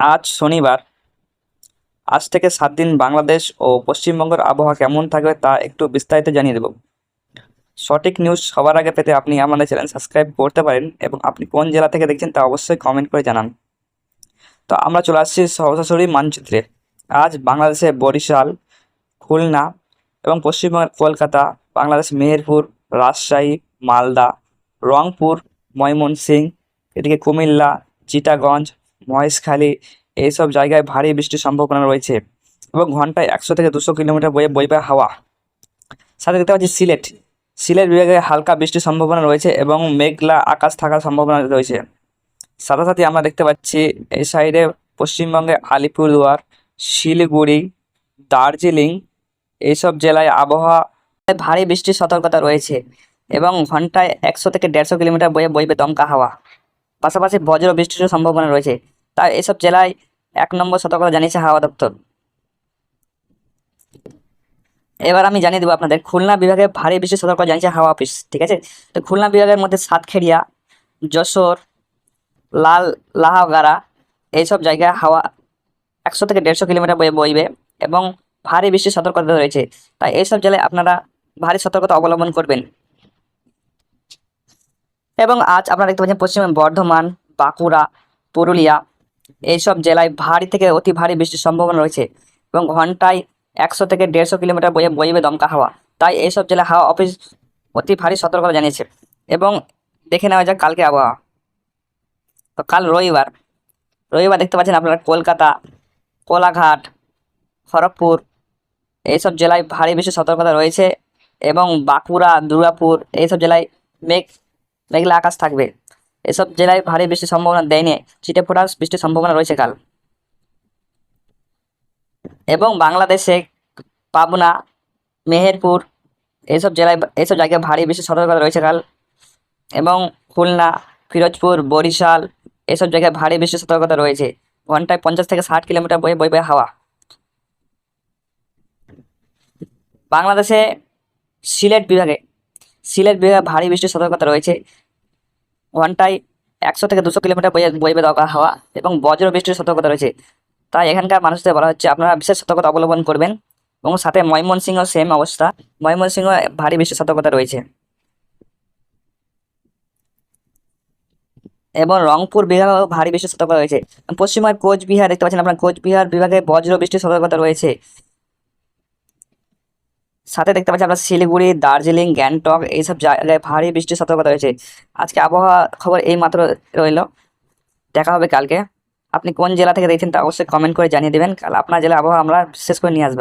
আজ শনিবার। আজ থেকে সাত দিন বাংলাদেশ ও পশ্চিমবঙ্গের আবহাওয়া কেমন থাকবে তা একটু বিস্তারিত জানিয়ে দেব। সঠিক নিউজ সবার আগে পেতে আপনি আমাদের চ্যানেল সাবস্ক্রাইব করতে পারেন এবং আপনি কোন জেলা থেকে দেখছেন তা অবশ্যই কমেন্ট করে জানান। তো আমরা চলে আসছি সরাসরি মানচিত্রে। আজ বাংলাদেশে বরিশাল, খুলনা এবং পশ্চিমবঙ্গের কলকাতা, বাংলাদেশ মেহেরপুর, রাজশাহী, মালদা, রংপুর, ময়মনসিংহ, এদিকে কুমিল্লা, চিটাগঞ্জ মহেশখালী এইসব জায়গায় ভারী বৃষ্টির সম্ভাবনা রয়েছে এবং ঘন্টায় একশো থেকে দুশো কিলোমিটার বয়ে বইবে হাওয়া। সাথে দেখতে পাচ্ছি সিলেট। সিলেট বিভাগে হালকা বৃষ্টির সম্ভাবনা রয়েছে এবং মেঘলা আকাশ থাকার সম্ভাবনা রয়েছে। সাথে সাথে আমরা দেখতে পাচ্ছি এই সাইডে পশ্চিমবঙ্গে আলিপুরদুয়ার, শিলিগুড়ি, দার্জিলিং এইসব জেলায় আবহাওয়া ভারী বৃষ্টির সতর্কতা রয়েছে এবং ঘন্টায় একশো থেকে দেড়শো কিলোমিটার বয়ে বইবে দমকা হাওয়া। পাশাপাশি বজ্র বৃষ্টিরও সম্ভাবনা রয়েছে। তাই এইসব জেলায় এক নম্বর সতর্কতা জানিয়েছে হাওয়া দপ্তর। এবার আমি জানিয়ে দেবো আপনাদের, খুলনা বিভাগে ভারী বৃষ্টির সতর্কতা জানিয়েছে হাওয়া অফিস, ঠিক আছে? তো খুলনা বিভাগের মধ্যে সাতক্ষীরা, যশোর, লাল, লাহাগাড়া, এইসব জায়গায় হাওয়া একশো থেকে দেড়শো কিলোমিটার বয়ে বইবে এবং ভারী বৃষ্টির সতর্কতা রয়েছে। তাই এইসব জেলায় আপনারা ভারী সতর্কতা অবলম্বন করবেন। এবং আজ আপনারা দেখতে পাচ্ছেন পশ্চিমবঙ্গ বর্ধমান, বাঁকুড়া, পুরুলিয়া এইসব জেলায় ভারী থেকে অতি ভারী বৃষ্টির সম্ভাবনা রয়েছে এবং ঘন্টায় একশো থেকে দেড়শো কিলোমিটার বয়ে বইবে দমকা হাওয়া। তাই এইসব জেলায় হাওয়া অফিস অতি ভারী সতর্কতা জানিয়েছে এবং দেখে নেওয়া যাক কালকে আবহাওয়া। তো কাল রবিবার। রবিবার দেখতে পাচ্ছেন আপনারা কলকাতা, কোলাঘাট, খড়গপুর, এইসব জেলায় ভারী বেশি সতর্কতা রয়েছে এবং বাঁকুড়া, দুর্গাপুর, এইসব জেলায় মেঘ মেঘলা আকাশ থাকবে। এসব জেলায় ভারী বৃষ্টির সম্ভাবনা দেয়নি। ছিটে ফোটার বৃষ্টির সম্ভাবনা রয়েছে কাল। এবং বাংলাদেশে পাবনা, মেহেরপুর এইসব জেলায় এইসব জায়গায় ভারী বেশি সতর্কতা রয়েছে কাল। এবং খুলনা, ফিরোজপুর, বরিশাল এসব জায়গায় ভারী বেশি সতর্কতা রয়েছে। ঘন্টায় পঞ্চাশ থেকে ষাট কিলোমিটার বয়ে বইবে হাওয়া। বাংলাদেশে সিলেট বিভাগে সিলেট বিভাগে ভারী বৃষ্টির সতর্কতা রয়েছে। ঘন্টায় একশো থেকে দুশো কিলোমিটার বয়ে বইবে দরকার হাওয়া এবং বজ্র বৃষ্টির সতর্কতা রয়েছে। তাই এখানকার মানুষদের বলা হচ্ছে, আপনারা বিশেষ সতর্কতা অবলম্বন করবেন এবং সাথে ময়মনসিংহ সেম অবস্থা। ময়মনসিংহ ভারী বৃষ্টির সতর্কতা রয়েছে। এবং রংপুর বিভাগেও ভারী বৃষ্টির সতর্কতা রয়েছে। পশ্চিমবঙ্গের কোচবিহার দেখতে পাচ্ছেন আপনার, কোচবিহার বিভাগে বজ্র বৃষ্টির সতর্কতা রয়েছে। সাথে দেখতে পাচ্ছি আমরা শিলিগুড়ি, দার্জিলিং, গ্যাংটক, এইসব জায়গায় ভারী বৃষ্টির সতর্কতা রয়েছে। আজকে আবহাওয়া খবর এই মাত্র রইল। দেখা হবে কালকে। আপনি কোন জেলা থেকে দেখছেন তা অবশ্যই কমেন্ট করে জানিয়ে দেবেন। কাল আপনার জেলা আবহাওয়া আমরা শেষ করে নিয়ে আসব।